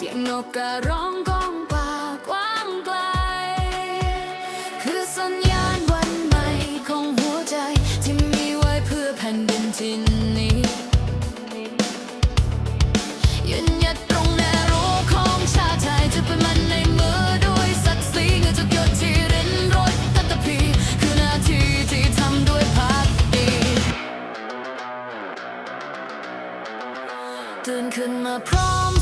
สียงนการร้องก้องกว่ากว้างไกล คือสัญญาณวันใหม่ของหัวใจ ที่มีไว้เพื่อแผ่นดินที่นี้ยืนหยัดตรงแนวรั้วของชาติไทยจะเป็นมันในมือด้วยศักดิ์ศรีเงินทุกหยดที่รินรดตัตะพีคือหน้าที่ที่ทำด้วยพักดีตื่นขึ้นมาพร้อม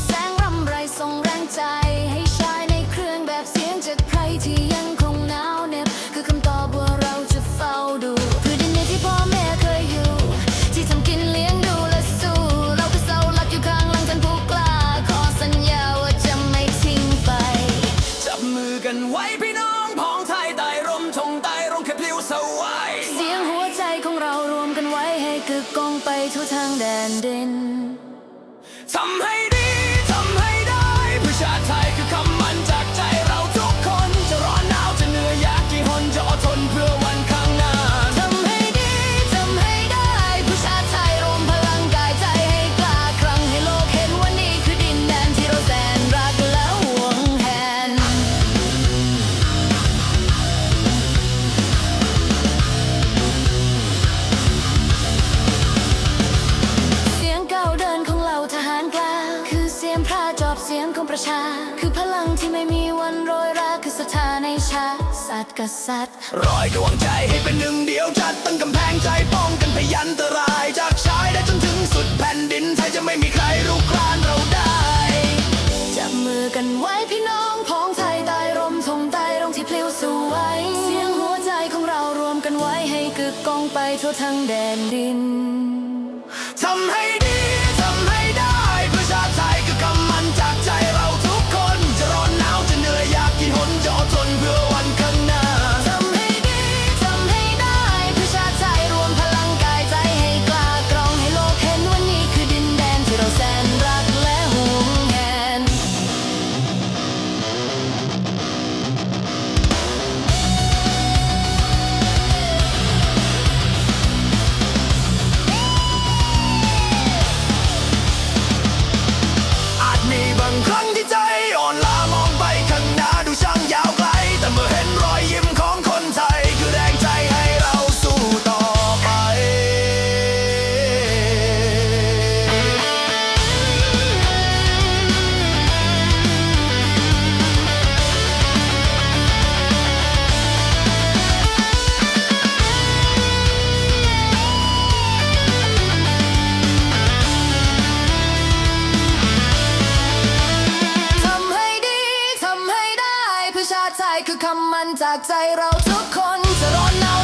กึกก้องไปทั่วทางแดนดินทำให้ ที่ไม่มีวันโรยราคือศรัทธาในชาติสัตว์กษัตริย์รอยดวงใจให้เป็นหนึ่งเดียวจัดตั้งกำแพงใจป้องกันพยันตราย จากชายได้จนถึงสุดแผ่นดินไทยจะไม่มีใครรุกรานเราได้จับมือกันไว้พี่น้องพ้องไทยใต้ร่มธงใต้ร่มที่พลิ้วสวยเสียงหัวใจของเรารวมกันไว้ให้กึกก้องไปทั่วทั้งแดนดิน ชาติไทยคือคำมันจากใจเราทุกคนจะร้อนหนาว